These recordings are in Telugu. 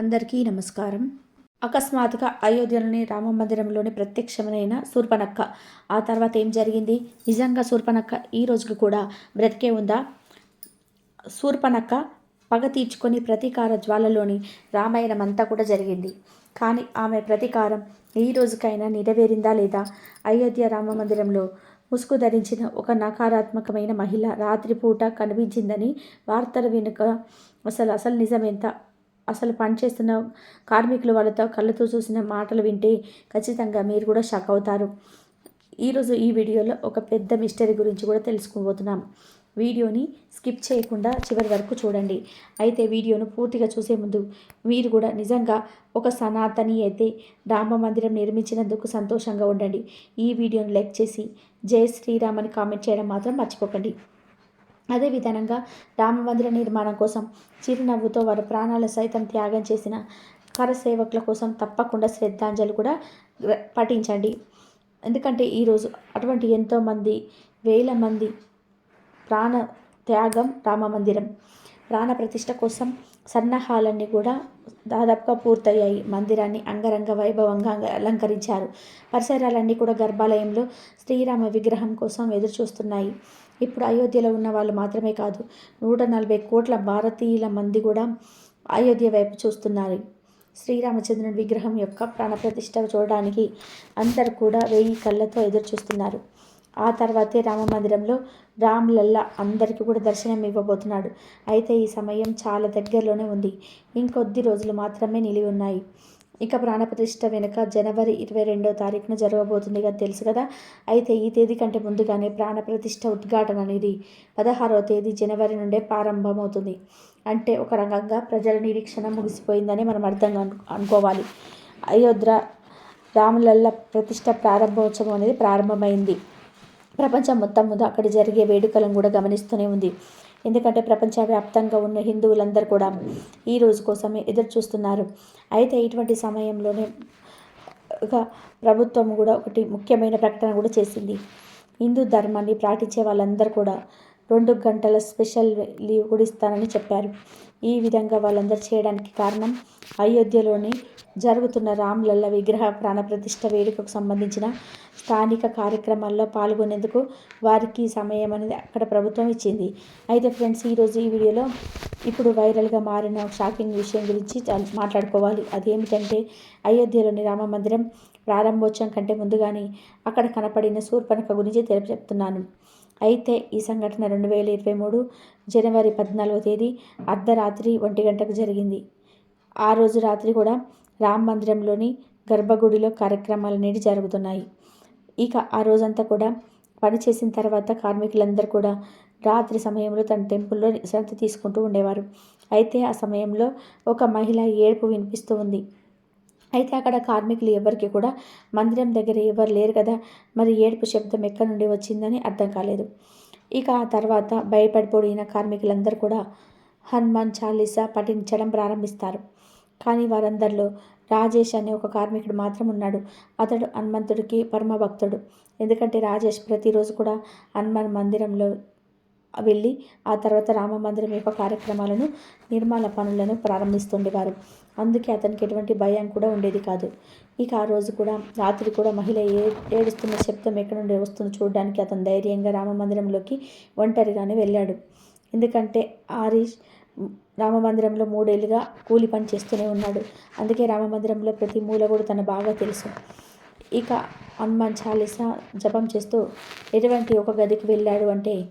అందరికీ నమస్కారం. అకస్మాత్తుగా అయోధ్యలోని రామ మందిరంలోని ప్రత్యక్షమైన శూర్పనక్క ఆ తర్వాత ఏం జరిగింది? నిజంగా శూర్పనక్క ఈ రోజుకి కూడా బ్రతికే ఉందా? శూర్పనక్క పగ తీర్చుకొని ప్రతీకార జ్వాలలోని రామాయణం అంతా కూడా జరిగింది. కానీ ఆమె ప్రతీకారం ఈ రోజుకైనా నెరవేరిందా లేదా? అయోధ్య రామ మందిరంలో ముసుగు ధరించిన ఒక నకారాత్మకమైన మహిళ రాత్రిపూట కనిపించిందని వార్తల వెనుక అసలు అసలు నిజమేంత? అసలు పనిచేస్తున్న కార్మికులు వాళ్ళతో కళ్ళతో చూసిన మాటలు వింటే ఖచ్చితంగా మీరు కూడా షాక్ అవుతారు. ఈరోజు ఈ వీడియోలో ఒక పెద్ద మిస్టరీ గురించి కూడా తెలుసుకోబోతున్నాం వీడియోని స్కిప్ చేయకుండా చివరి వరకు చూడండి. అయితే వీడియోను పూర్తిగా చూసే ముందు మీరు కూడా నిజంగా ఒక సనాతని అయితే రామ మందిరం నిర్మించినందుకు సంతోషంగా ఉండండి. ఈ వీడియోను లైక్ చేసి జై శ్రీరామ్ అని కామెంట్ చేయడం మాత్రం మర్చిపోకండి. అదేవిధంగా రామమందిర నిర్మాణం కోసం చిరునవ్వుతో వారు ప్రాణాలు సైతం త్యాగం చేసిన కరసేవకుల కోసం తప్పకుండా శ్రద్ధాంజలి కూడా పఠించండి. ఎందుకంటే ఈరోజు అటువంటి ఎంతోమంది వేల మంది ప్రాణ త్యాగం రామ మందిరం ప్రాణ ప్రతిష్ట కోసం సన్నాహాలన్నీ కూడా దాదాపుగా పూర్తయ్యాయి. మందిరాన్ని అంగరంగ వైభవంగా అలంకరించారు. పరిసరాలన్నీ కూడా గర్భాలయంలో శ్రీరామ విగ్రహం కోసం ఎదురు చూస్తున్నాయి ఇప్పుడు అయోధ్యలో ఉన్న వాళ్ళు మాత్రమే కాదు నూట నలభై కోట్ల భారతీయుల మంది కూడా అయోధ్య వైపు చూస్తున్నారు. శ్రీరామచంద్రుని విగ్రహం యొక్క ప్రాణప్రతిష్ఠ చూడడానికి అందరు కూడా వెయ్యి కళ్ళతో ఎదురు చూస్తున్నారు ఆ తర్వాతే రామ మందిరంలో రామ్లల్లా అందరికీ కూడా దర్శనం ఇవ్వబోతున్నాడు. అయితే ఈ సమయం చాలా దగ్గరలోనే ఉంది. ఇంకొద్ది రోజులు మాత్రమే నిలివి ఉన్నాయి ఇక ప్రాణప్రతిష్ఠ వెనుక జనవరి ఇరవై రెండో తారీఖున జరగబోతుంది కదా తెలుసు కదా. అయితే ఈ తేదీ కంటే ముందుగానే ప్రాణప్రతిష్ఠ ఉద్ఘాటన అనేది పదహారవ తేదీ జనవరి నుండే ప్రారంభమవుతుంది. అంటే ఒక రకంగా ప్రజల నిరీక్షణ ముగిసిపోయిందని మనం అర్థంగా అనుకోవాలి. అయోధ్య రాములల్ల ప్రతిష్ట ప్రారంభోత్సవం అనేది ప్రారంభమైంది. ప్రపంచం మొత్తం ముందు అక్కడ జరిగే వేడుకలను కూడా గమనిస్తూనే ఉంది. ఎందుకంటే ప్రపంచవ్యాప్తంగా ఉన్న హిందువులందరూ కూడా ఈ రోజు కోసమే ఎదురు చూస్తున్నారు అయితే ఇటువంటి సమయంలోనే ఒక ప్రభుత్వం కూడా ఒకటి ముఖ్యమైన ప్రకటన కూడా చేసింది. హిందూ ధర్మాన్ని పాటించే వాళ్ళందరూ కూడా రెండు గంటల స్పెషల్ లీవ్ కూడా ఇస్తానని చెప్పారు. ఈ విధంగా వాళ్ళందరూ చేయడానికి కారణం అయోధ్యలోని జరుగుతున్న రామ్లల్ల విగ్రహ ప్రాణప్రతిష్ఠ వేడుకకు సంబంధించిన స్థానిక కార్యక్రమాల్లో పాల్గొనేందుకు వారికి సమయం అనేది అక్కడ ప్రభుత్వం ఇచ్చింది. అయితే ఫ్రెండ్స్ ఈరోజు ఈ వీడియోలో ఇప్పుడు వైరల్గా మారిన షాకింగ్ విషయం గురించి మాట్లాడుకోవాలి. అదేమిటంటే అయోధ్యలోని రామ మందిరం ప్రారంభోత్సవం కంటే ముందుగానే అక్కడ కనపడిన శూర్పణక గురించి తెలిపి చెప్తున్నాను. అయితే ఈ సంఘటన రెండు వేల ఇరవై మూడు జనవరి పద్నాలుగో తేదీ అర్ధరాత్రి ఒంటి గంటకు జరిగింది. ఆ రోజు రాత్రి కూడా రామ మందిరంలోని గర్భగుడిలో కార్యక్రమాలు నేటి జరుగుతున్నాయి. ఇక ఆ రోజంతా కూడా పని చేసిన తర్వాత కార్మికులందరూ కూడా రాత్రి సమయంలో తన టెంపుల్లో విశ్రాంతి తీసుకుంటూ ఉండేవారు. అయితే ఆ సమయంలో ఒక మహిళ ఏడుపు వినిపిస్తూ ఉంది. అయితే అక్కడ కార్మికులు ఎవరికి కూడా మందిరం దగ్గర ఎవరు లేరు కదా మరి ఏడుపు శబ్దం ఎక్కడి నుండి వచ్చిందని అర్థం కాలేదు. ఇక ఆ తర్వాత భయపడిపోయిన కార్మికులందరూ కూడా హనుమాన్ చాలీసా పఠించడం ప్రారంభిస్తారు. కానీ వారందరిలో రాజేష్ అనే ఒక కార్మికుడు మాత్రం ఉన్నాడు. అతడు హనుమంతుడికి పరమభక్తుడు. ఎందుకంటే రాజేష్ ప్రతిరోజు కూడా హనుమాన్ మందిరంలో వెళ్ళి ఆ తర్వాత రామ మందిరం యొక్క కార్యక్రమాలను నిర్మాణ పనులను ప్రారంభిస్తుండేవారు. అందుకే అతనికి ఎటువంటి భయం కూడా ఉండేది కాదు. ఇక ఆ రోజు కూడా రాత్రి కూడా మహిళ ఏ ఏడుస్తున్న శబ్దం ఎక్కడి నుండి వస్తుందో చూడడానికి అతను ధైర్యంగా రామ మందిరంలోకి ఒంటరిగానే వెళ్ళాడు. ఎందుకంటే ఆరీష్ రామమందిరంలో మూడేళ్ళుగా కూలి పని చేస్తూనే ఉన్నాడు. అందుకే రామమందిరంలో ప్రతి మూల కూడా తన బాగా తెలుసు. ఇక హనుమాన్ చాలీసా జపం చేస్తూ ఎటువంటి ఒక గదికి వెళ్ళాడు అంటే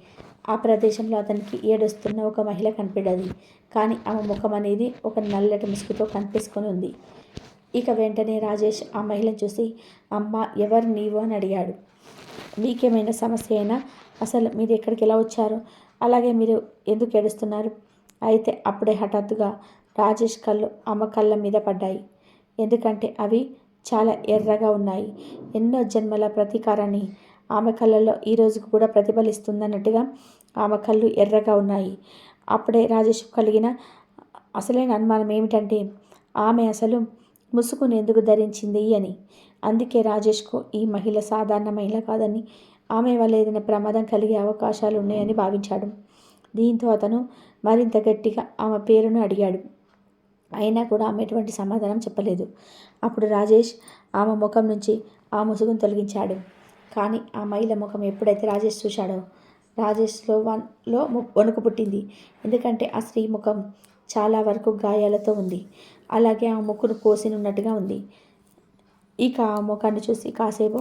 ఆ ప్రదేశంలో అతనికి ఏడుస్తున్న ఒక మహిళ కనిపెడది కానీ ఆమె ముఖం అనేది ఒక నల్లటి ముసుగుతో కనిపిసుకొని ఉంది. ఇక వెంటనే రాజేష్ ఆ మహిళను చూసి అమ్మ ఎవరు నీవు? అని అడిగాడు. మీకేమైనా సమస్య అయినా అసలు మీరు ఎక్కడికి ఎలా వచ్చారు? అలాగే మీరు ఎందుకు ఏడుస్తున్నారు? అయితే అప్పుడే హఠాత్తుగా రాజేష్ కళ్ళు అమ్మ కళ్ళ మీద పడ్డాయి. ఎందుకంటే అవి చాలా ఎర్రగా ఉన్నాయి. ఎన్నో జన్మల ప్రతీకారాన్ని ఆమె కళ్ళల్లో ఈ రోజుకు కూడా ప్రతిఫలిస్తుందన్నట్టుగా ఆమె కళ్ళు ఎర్రగా ఉన్నాయి. అప్పుడే రాజేష్ కలిగిన అసలైన అనుమానం ఏమిటంటే ఆమె అసలు ముసుగును ఎందుకు ధరించింది అని. అందుకే రాజేష్కు ఈ మహిళ సాధారణ మహిళ కాదని ఆమె వల్ల ఏదైనా ప్రమాదం కలిగే అవకాశాలు ఉన్నాయని భావించాడు. దీంతో అతను మరింత గట్టిగా ఆమె పేరును అడిగాడు. అయినా కూడా ఆమె ఎటువంటి సమాధానం చెప్పలేదు. అప్పుడు రాజేష్ ఆమె ముఖం నుంచి ఆ ముసుగును తొలగించాడు. కానీ ఆ మహిళ ముఖం ఎప్పుడైతే రాజేష్ చూశాడో రాజేష్లో వన్లో వణుకు పుట్టింది. ఎందుకంటే ఆ స్త్రీ ముఖం చాలా వరకు గాయాలతో ఉంది. అలాగే ఆ ముక్కును కోసినున్నట్టుగా ఉంది. ఇక ఆ ముఖాన్ని చూసి కాసేపు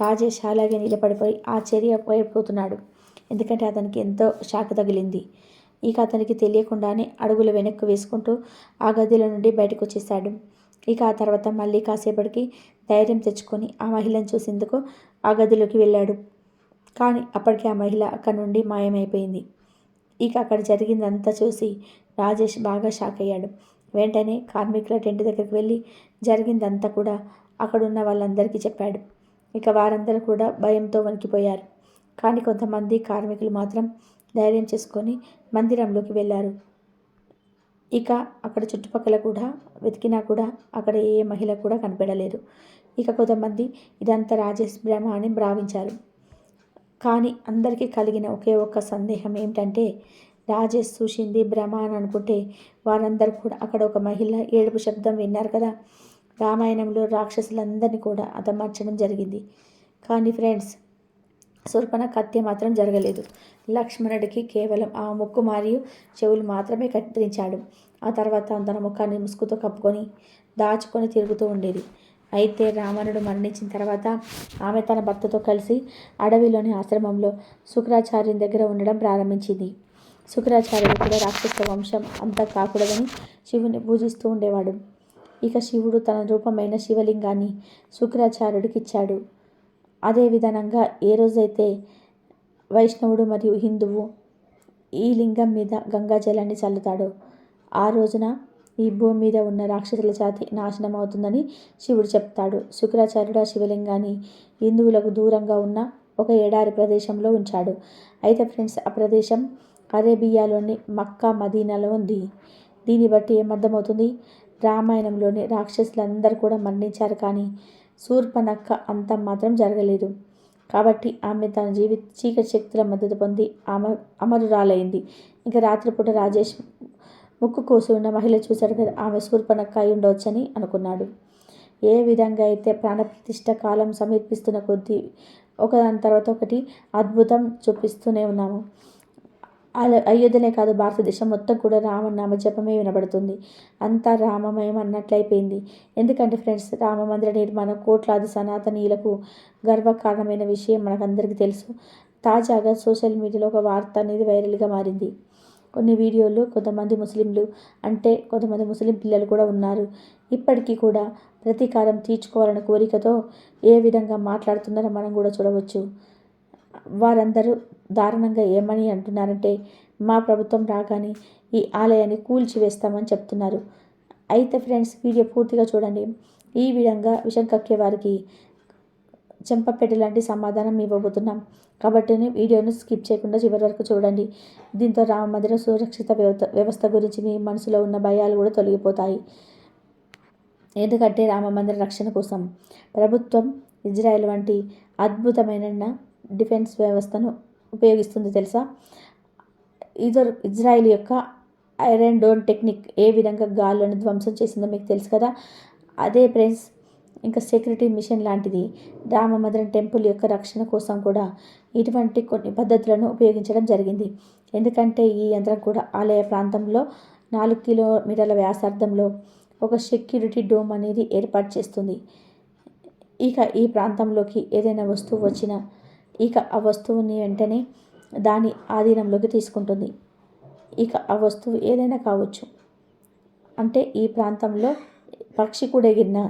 రాజేష్ అలాగే నిలబడిపోయి ఆశ్చర్యపోయిపోతున్నాడు. ఎందుకంటే అతనికి ఎంతో షాక్ తగిలింది. ఇక అతనికి తెలియకుండానే అడుగులు వెనక్కు వేసుకుంటూ ఆ గదిలో నుండి బయటకు వచ్చేసాడు ఇక ఆ తర్వాత మళ్ళీ కాసేపటికి ధైర్యం తెచ్చుకొని ఆ మహిళను చూసేందుకు ఆ గదిలోకి వెళ్ళాడు. కానీ అప్పటికి ఆ మహిళ అక్కడి నుండి మాయమైపోయింది. ఇక అక్కడ జరిగిందంతా చూసి రాజేష్ బాగా షాక్ అయ్యాడు. వెంటనే కార్మికుల టెంట్ దగ్గరికి వెళ్ళి జరిగిందంతా కూడా అక్కడున్న వాళ్ళందరికీ చెప్పాడు. ఇక వారందరూ కూడా భయంతో వణికిపోయారు. కానీ కొంతమంది కార్మికులు మాత్రం ధైర్యం చేసుకొని మందిరంలోకి వెళ్ళారు. ఇక అక్కడ చుట్టుపక్కల కూడా వెతికినా కూడా అక్కడ ఏ మహిళ కూడా కనిపెడలేదు ఇక కొంతమంది ఇదంతా రాజేష్ భ్రమ అని భావించారు. కానీ అందరికీ కలిగిన ఒకే ఒక్క సందేహం ఏమిటంటే రాజేష్ చూసింది భ్రమ అని అనుకుంటే వారందరూ కూడా అక్కడ ఒక మహిళ ఏడుపు శబ్దం విన్నారు కదా. రామాయణంలో రాక్షసులందరినీ కూడా అతమార్చడం జరిగింది. కానీ ఫ్రెండ్స్ శూర్పణ కత్య మాత్రం జరగలేదు. లక్ష్మణుడికి కేవలం ఆ ముక్కు మరియు చెవులు మాత్రమే కత్తిరించాడు. ఆ తర్వాత తన ముఖాన్ని ముసుగుతో కప్పుకొని దాచుకొని తిరుగుతూ ఉండేది. అయితే రావణుడు మరణించిన తర్వాత ఆమె తన భర్తతో కలిసి అడవిలోని ఆశ్రమంలో శుక్రాచార్యుని దగ్గర ఉండడం ప్రారంభించింది. శుక్రాచార్యుడు కూడా రాక్షస వంశం అంతా కాకూడదని శివుని పూజిస్తూ ఉండేవాడు. ఇక శివుడు తన రూపమైన శివలింగాన్ని శుక్రాచార్యుడికి ఇచ్చాడు. అదేవిధంగా ఏ రోజైతే వైష్ణవుడు మరియు హిందువు ఈ లింగం మీద గంగాజలాన్ని చల్లుతాడో ఆ రోజున ఈ భూమి మీద ఉన్న రాక్షసుల జాతి నాశనం అవుతుందని శివుడు చెప్తాడు. శుక్రాచార్యుడు ఆ శివలింగాన్ని హిందువులకు దూరంగా ఉన్న ఒక ఎడారి ప్రదేశంలో ఉంచాడు. అయితే ఫ్రెండ్స్ ఆ ప్రదేశం అరేబియాలోని మక్కా మదీనాలో ఉంది. దీన్ని బట్టి ఏమర్థమవుతుంది? రామాయణంలోని రాక్షసులందరూ కూడా మరణించారు కానీ శూర్పనక్క అంత మాత్రం జరగలేదు. కాబట్టి ఆమె తన జీవిత చీకటి శక్తుల మద్దతు పొంది అమ అమరురాలైంది. ఇంకా రాత్రిపూట రాజేష్ ముక్కు కోసి ఉన్న మహిళ చూశాడు కదా ఆమె శూర్పణక్క అయి ఉండవచ్చని అనుకున్నాడు. ఏ విధంగా అయితే ప్రాణప్రతిష్ట కాలం సమీపిస్తున్న కొద్దీ ఒకదాని తర్వాత ఒకటి అద్భుతం చూపిస్తూనే ఉన్నాము. అయోధ్యనే కాదు భారతదేశం మొత్తం కూడా రామనామ జపమే వినబడుతుంది. అంతా రామమయం అన్నట్లయిపోయింది. ఎందుకంటే ఫ్రెండ్స్ రామ మందిర నిర్మాణం కోట్లాది సనాతనీయులకు గర్వకారణమైన విషయం మనకందరికీ తెలుసు. తాజాగా సోషల్ మీడియాలో ఒక వార్త అనేది వైరల్గా మారింది. కొన్ని వీడియోలు కొంతమంది ముస్లింలు అంటే కొంతమంది ముస్లిం పిల్లలు కూడా ఉన్నారు. ఇప్పటికీ కూడా ప్రతీకారం తీర్చుకోవాలనే కోరికతో ఏ విధంగా మాట్లాడుతున్నారో మనం కూడా చూడవచ్చు. వారందరూ దారుణంగా ఏమని అంటున్నారంటే మా ప్రభుత్వం రాగానే ఈ ఆలయాన్ని కూల్చివేస్తామని చెప్తున్నారు. అయితే ఫ్రెండ్స్ వీడియో పూర్తిగా చూడండి. ఈ విధంగా విషం కక్కే వారికి చెంపపేట లాంటి సమాధానం ఇవ్వబోతున్నాం. కాబట్టి వీడియోను స్కిప్ చేయకుండా చివరి వరకు చూడండి. దీంతో రామ మందిరం సురక్షిత వ్యవస్థ గురించి మీ మనసులో ఉన్న భయాలు కూడా తొలగిపోతాయి. ఎందుకంటే రామ మందిర రక్షణ కోసం ప్రభుత్వం ఇజ్రాయెల్ వంటి అద్భుతమైన డిఫెన్స్ వ్యవస్థను ఉపయోగిస్తుంది తెలుసా? ఇదర్ ఇజ్రాయిల్ యొక్క ఐరన్ డోన్ టెక్నిక్ ఏ విధంగా గాల్లోని ధ్వంసం చేసిందో మీకు తెలుసు కదా? అదే ఫ్రెండ్స్ ఇంకా సెక్యూరిటీ మిషన్ లాంటిది. రామమందిరం టెంపుల్ యొక్క రక్షణ కోసం కూడా ఇటువంటి కొన్ని పద్ధతులను ఉపయోగించడం జరిగింది. ఎందుకంటే ఈ యంత్రం కూడా ఆలయ ప్రాంతంలో నాలుగు కిలోమీటర్ల వ్యాసార్థంలో ఒక సెక్యూరిటీ డోమ్ అనేది ఏర్పాటు చేస్తుంది. ఇక ఈ ప్రాంతంలోకి ఏదైనా వస్తువు వచ్చినా ఇక ఆ వస్తువుని వెంటనే దాని ఆధీనంలోకి తీసుకుంటుంది. ఇక ఆ వస్తువు ఏదైనా కావచ్చు. అంటే ఈ ప్రాంతంలో పక్షి కూడా ఎగిరిన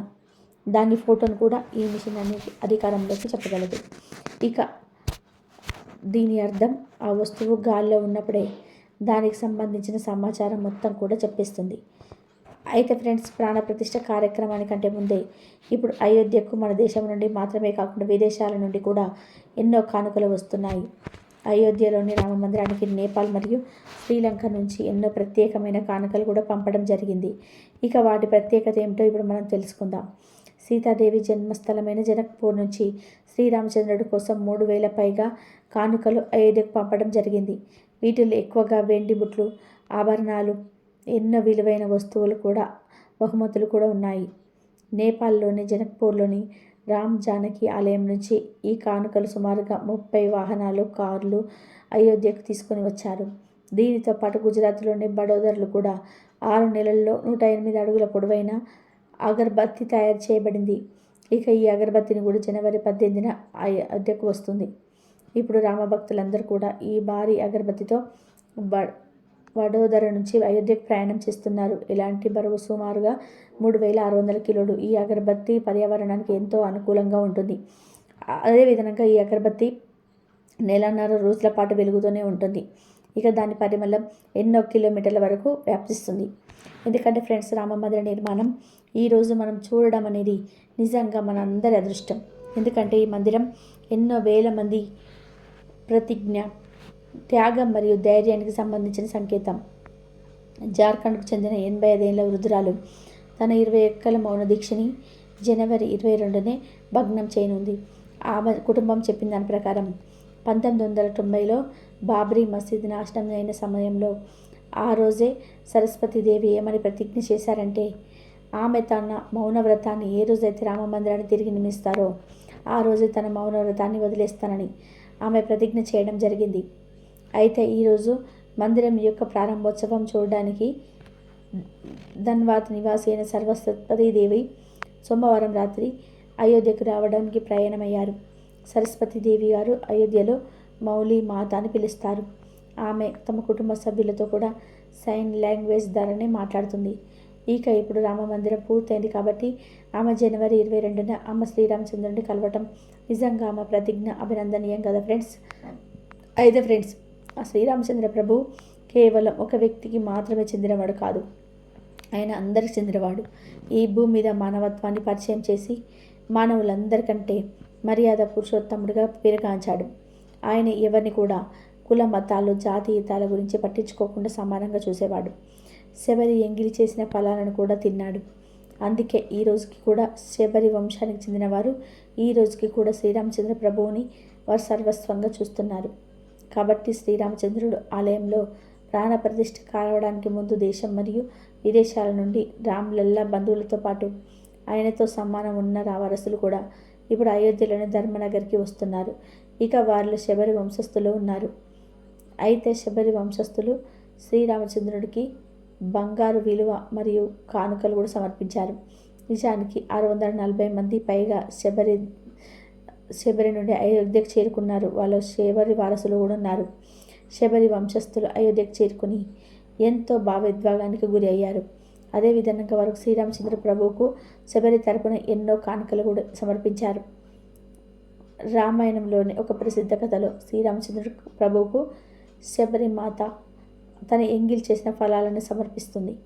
దాని ఫోటోను కూడా ఈ మిషన్ అనేది అధికారంలోకి చెప్పగలదు. ఇక దీని అర్థం ఆ వస్తువు గాల్లో ఉన్నప్పుడే దానికి సంబంధించిన సమాచారం మొత్తం కూడా చెప్పేస్తుంది. అయితే ఫ్రెండ్స్ ప్రాణప్రతిష్ఠ కార్యక్రమానికంటే ముందే ఇప్పుడు అయోధ్యకు మన దేశం నుండి మాత్రమే కాకుండా విదేశాల నుండి కూడా ఎన్నో కానుకలు వస్తున్నాయి. అయోధ్యలోని రామ మందిరానికి నేపాల్ మరియు శ్రీలంక నుంచి ఎన్నో ప్రత్యేకమైన కానుకలు కూడా పంపడం జరిగింది. ఇక వాటి ప్రత్యేకత ఏమిటో ఇప్పుడు మనం తెలుసుకుందాం. సీతాదేవి జన్మస్థలమైన జనక్పూర్ నుంచి శ్రీరామచంద్రుడి కోసం మూడు వేల పైగా కానుకలు అయోధ్యకు పంపడం జరిగింది. వీటిలో ఎక్కువగా వెండి బుట్లు ఆభరణాలు ఎన్నో విలువైన వస్తువులు కూడా బహుమతులు కూడా ఉన్నాయి. నేపాల్లోని జనక్పూర్లోని రామ్ జానకి ఆలయం నుంచి ఈ కానుకలు సుమారుగా ముప్పై వాహనాలు కార్లు అయోధ్యకు తీసుకొని వచ్చారు. దీనితో పాటు గుజరాత్లోని బడోదర్లు కూడా ఆరు నెలల్లో నూట ఎనిమిది అడుగుల పొడవైన అగరబత్తి తయారు చేయబడింది. ఇక ఈ అగరబత్తిని కూడా జనవరి పద్దెనిమిదిన అయోధ్యకు వస్తుంది. ఇప్పుడు రామభక్తులందరూ కూడా ఈ భారీ అగరబత్తితో బ వడోదర నుంచి అయోధ్యకు ప్రయాణం చేస్తున్నారు. ఇలాంటి బరువు సుమారుగా మూడు వేల ఆరు వందల కిలోలు. ఈ అగరబత్తి పర్యావరణానికి ఎంతో అనుకూలంగా ఉంటుంది. అదేవిధంగా ఈ అగరబత్తి నెలన్నర రోజుల పాటు వెలుగుతూనే ఉంటుంది. ఇక దాని పరిమళం ఎన్నో కిలోమీటర్ల వరకు వ్యాప్తిస్తుంది ఎందుకంటే ఫ్రెండ్స్ రామ మందిర నిర్మాణం ఈరోజు మనం చూడడం అనేది నిజంగా మన అందరి అదృష్టం. ఎందుకంటే ఈ మందిరం ఎన్నో వేల మంది ప్రతిజ్ఞ త్యాగం మరియు ధైర్యానికి సంబంధించిన సంకేతం. జార్ఖండ్కు చెందిన ఎనభై ఐదేళ్ళ వృద్ధురాలు తన ఇరవై ఒక్కల మౌన దీక్షని జనవరి ఇరవై రెండునే భగ్నం చేయనుంది. ఆమె కుటుంబం చెప్పిన దాని ప్రకారం పంతొమ్మిది వందల తొంభైలో బాబ్రీ మసీద్ నాశనం అయిన సమయంలో ఆ రోజే సరస్వతీదేవి ఏమని ప్రతిజ్ఞ చేశారంటే ఆమె తన మౌనవ్రతాన్ని ఏ రోజైతే రామ మందిరాన్ని తిరిగి నిర్మిస్తారో ఆ రోజే తన మౌనవ్రతాన్ని వదిలేస్తానని ఆమె ప్రతిజ్ఞ చేయడం జరిగింది. అయితే ఈరోజు మందిరం యొక్క ప్రారంభోత్సవం చూడడానికి ధన్వాత్ నివాసి అయిన దేవి సోమవారం రాత్రి అయోధ్యకు రావడానికి ప్రయాణమయ్యారు. సరస్వతి దేవి గారు అయోధ్యలో మౌలి మాత అని పిలుస్తారు. ఆమె తమ కుటుంబ సభ్యులతో కూడా సైన్ లాంగ్వేజ్ ద్వారానే మాట్లాడుతుంది. ఇక ఇప్పుడు రామ మందిరం పూర్తయింది కాబట్టి ఆమె జనవరి ఇరవై రెండున అమ్మ శ్రీరామచంద్రుడిని కలవటం నిజంగా ఆమె ప్రతిజ్ఞ అభినందనీయం కదా ఫ్రెండ్స్ అయితే ఫ్రెండ్స్ ఆ శ్రీరామచంద్ర ప్రభు కేవలం ఒక వ్యక్తికి మాత్రమే చెందినవాడు కాదు. ఆయన అందరికి చెందినవాడు. ఈ భూమి మీద మానవత్వాన్ని పరిచయం చేసి మానవులందరికంటే మర్యాద పురుషోత్తముడిగా పేరుగాంచాడు. ఆయన ఎవరిని కూడా కుల మతాలు జాతీయతాల గురించి పట్టించుకోకుండా సమానంగా చూసేవాడు. శబరి ఎంగిలి చేసిన ఫలాలను కూడా తిన్నాడు. అందుకే ఈ రోజుకి కూడా శబరి వంశానికి చెందినవారు ఈ రోజుకి కూడా శ్రీరామచంద్ర ప్రభువుని వారు సర్వస్వంగా చూస్తున్నారు. కాబట్టి శ్రీరామచంద్రుడు ఆలయంలో ప్రాణప్రతిష్ఠ కావడానికి ముందు దేశం మరియు విదేశాల నుండి రామ్లల్లా బంధువులతో పాటు ఆయనతో సమానం ఉన్న రావరసులు కూడా ఇప్పుడు అయోధ్యలోని ధర్మనగర్కి వస్తున్నారు. ఇక వారిలో శబరి వంశస్థులు ఉన్నారు. అయితే శబరి వంశస్థులు శ్రీరామచంద్రుడికి బంగారు విలువ మరియు కానుకలు కూడా సమర్పించారు. నిజానికి ఆరు వందల నలభై మంది పైగా శబరి శబరి నుండి అయోధ్యకు చేరుకున్నారు. వాళ్ళు శబరి వారసులు కూడా ఉన్నారు. శబరి వంశస్థులు అయోధ్యకు చేరుకుని ఎంతో భావోద్వేగానికి గురి అయ్యారు. అదేవిధంగా వారు శ్రీరామచంద్ర ప్రభువుకు శబరి తరపున ఎన్నో కానుకలు కూడా సమర్పించారు. రామాయణంలోని ఒక ప్రసిద్ధ కథలో శ్రీరామచంద్ర ప్రభువుకు శబరి మాత తన ఎంగిల్ చేసిన ఫలాలను సమర్పిస్తుంది.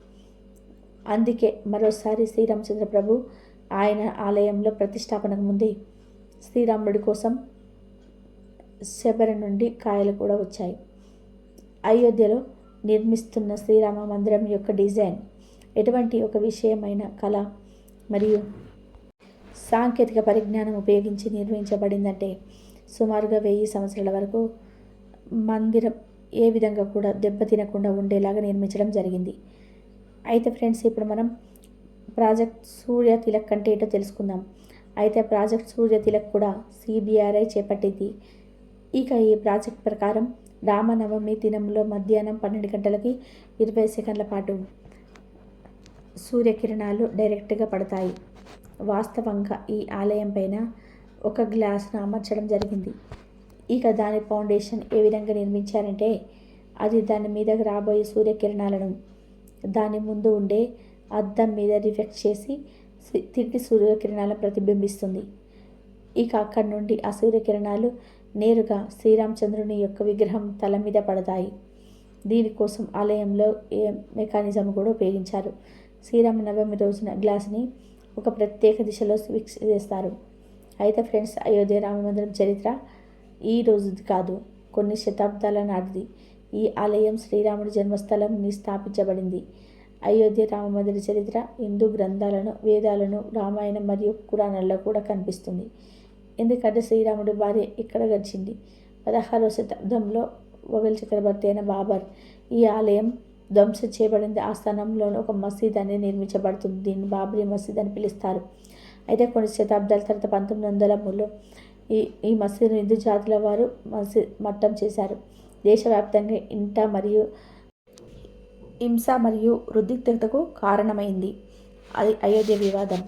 అందుకే మరోసారి శ్రీరామచంద్ర ప్రభు ఆయన ఆలయంలో ప్రతిష్టాపనకు ముందే శ్రీరాముడి కోసం శబరి నుండి కాయలు కూడా వచ్చాయి. అయోధ్యలో నిర్మిస్తున్న శ్రీరామ మందిరం యొక్క డిజైన్ ఎటువంటి ఒక విషయమైన కళ మరియు సాంకేతిక పరిజ్ఞానం ఉపయోగించి నిర్మించబడిందంటే సుమారుగా వెయ్యి సంవత్సరాల వరకు మందిరం ఏ విధంగా కూడా దెబ్బతినకుండా ఉండేలాగా నిర్మించడం జరిగింది. అయితే ఫ్రెండ్స్ ఇప్పుడు మనం ప్రాజెక్ట్ సూర్య తిలక్ అంటే ఏటో తెలుసుకుందాం. అయితే ప్రాజెక్ట్ సూర్య తిలక్ కూడా సిబిఆర్ఐ చేపట్టింది. ఇక ఈ ప్రాజెక్ట్ ప్రకారం రామనవమి దినంలో మధ్యాహ్నం పన్నెండు గంటలకి ఇరవై సెకండ్ల పాటు సూర్యకిరణాలు డైరెక్ట్గా పడతాయి. వాస్తవంగా ఈ ఆలయం పైన ఒక గ్లాస్ను అమర్చడం జరిగింది. ఇక దాని ఫౌండేషన్ ఏ విధంగా నిర్మించారంటే అది దాని మీదకి రాబోయే సూర్యకిరణాలను దాని ముందు ఉండే అద్దం మీద రిఫెక్ట్ చేసి తిరిగి సూర్యకిరణాలు ప్రతిబింబిస్తుంది. ఇక అక్కడి నుండి ఆ సూర్యకిరణాలు నేరుగా శ్రీరామచంద్రుని యొక్క విగ్రహం తల మీద పడతాయి. దీనికోసం ఆలయంలో ఏ మెకానిజం కూడా ఉపయోగించారు. శ్రీరామనవమి రోజున గ్లాస్ని ఒక ప్రత్యేక దిశలో ఫిక్స్ చేస్తారు. అయితే ఫ్రెండ్స్ అయోధ్య రామమందిరం చరిత్ర ఈ రోజుది కాదు కొన్ని శతాబ్దాల నాటిది. ఈ ఆలయం శ్రీరాముడి జన్మస్థలంని స్థాపించబడింది. అయోధ్య రామమందిర చరిత్ర హిందూ గ్రంథాలను వేదాలను రామాయణం మరియు పురాణాల్లో కూడా కనిపిస్తుంది. ఎందుకంటే శ్రీరాముడి భార్య ఇక్కడ గడిచింది. పదహారవ శతాబ్దంలో మొఘల్ చక్రవర్తి అయిన బాబర్ ఈ ఆలయం ధ్వంసం చేయబడింది. ఆ స్థానంలోని ఒక మసీద్ అనేది నిర్మించబడుతుంది. దీన్ని బాబ్రీ మసీద్ అని పిలుస్తారు. అయితే కొన్ని శతాబ్దాల తర్వాత పంతొమ్మిది వందల మూడులో ఈ ఈ మసీదు హిందూ జాతుల వారు మసీద్ మట్టం చేశారు. దేశవ్యాప్తంగా ఇంట మరియు హింస మరియు రుద్దిక్తకు కారణమైంది. అది అయోధ్య వివాదం.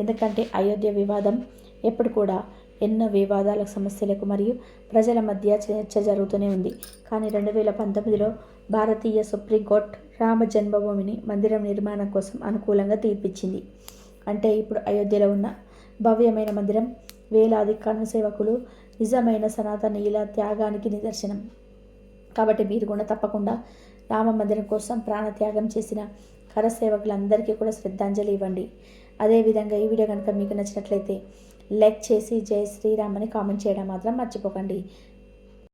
ఎందుకంటే అయోధ్య వివాదం ఎప్పుడు కూడా ఎన్నో వివాదాలకు సమస్యలకు మరియు ప్రజల మధ్య చర్చ జరుగుతూనే ఉంది. కానీ రెండు వేల పంతొమ్మిదిలో భారతీయ సుప్రీంకోర్టు రామ జన్మభూమిని మందిరం నిర్మాణం కోసం అనుకూలంగా తీర్పిచ్చింది. అంటే ఇప్పుడు అయోధ్యలో ఉన్న భవ్యమైన మందిరం వేలాది కను సేవకులు నిజమైన సనాతనీయుల త్యాగానికి నిదర్శనం. కాబట్టి మీరు కూడా తప్పకుండా రామ మందిరం కోసం ప్రాణత్యాగం చేసిన కరసేవకులందరికీ కూడా శ్రద్ధాంజలి ఇవ్వండి. అదేవిధంగా ఈ వీడియో కనుక మీకు నచ్చినట్లయితే లైక్ చేసి జై శ్రీరామ్ అని కామెంట్ చేయడం మాత్రం మర్చిపోకండి.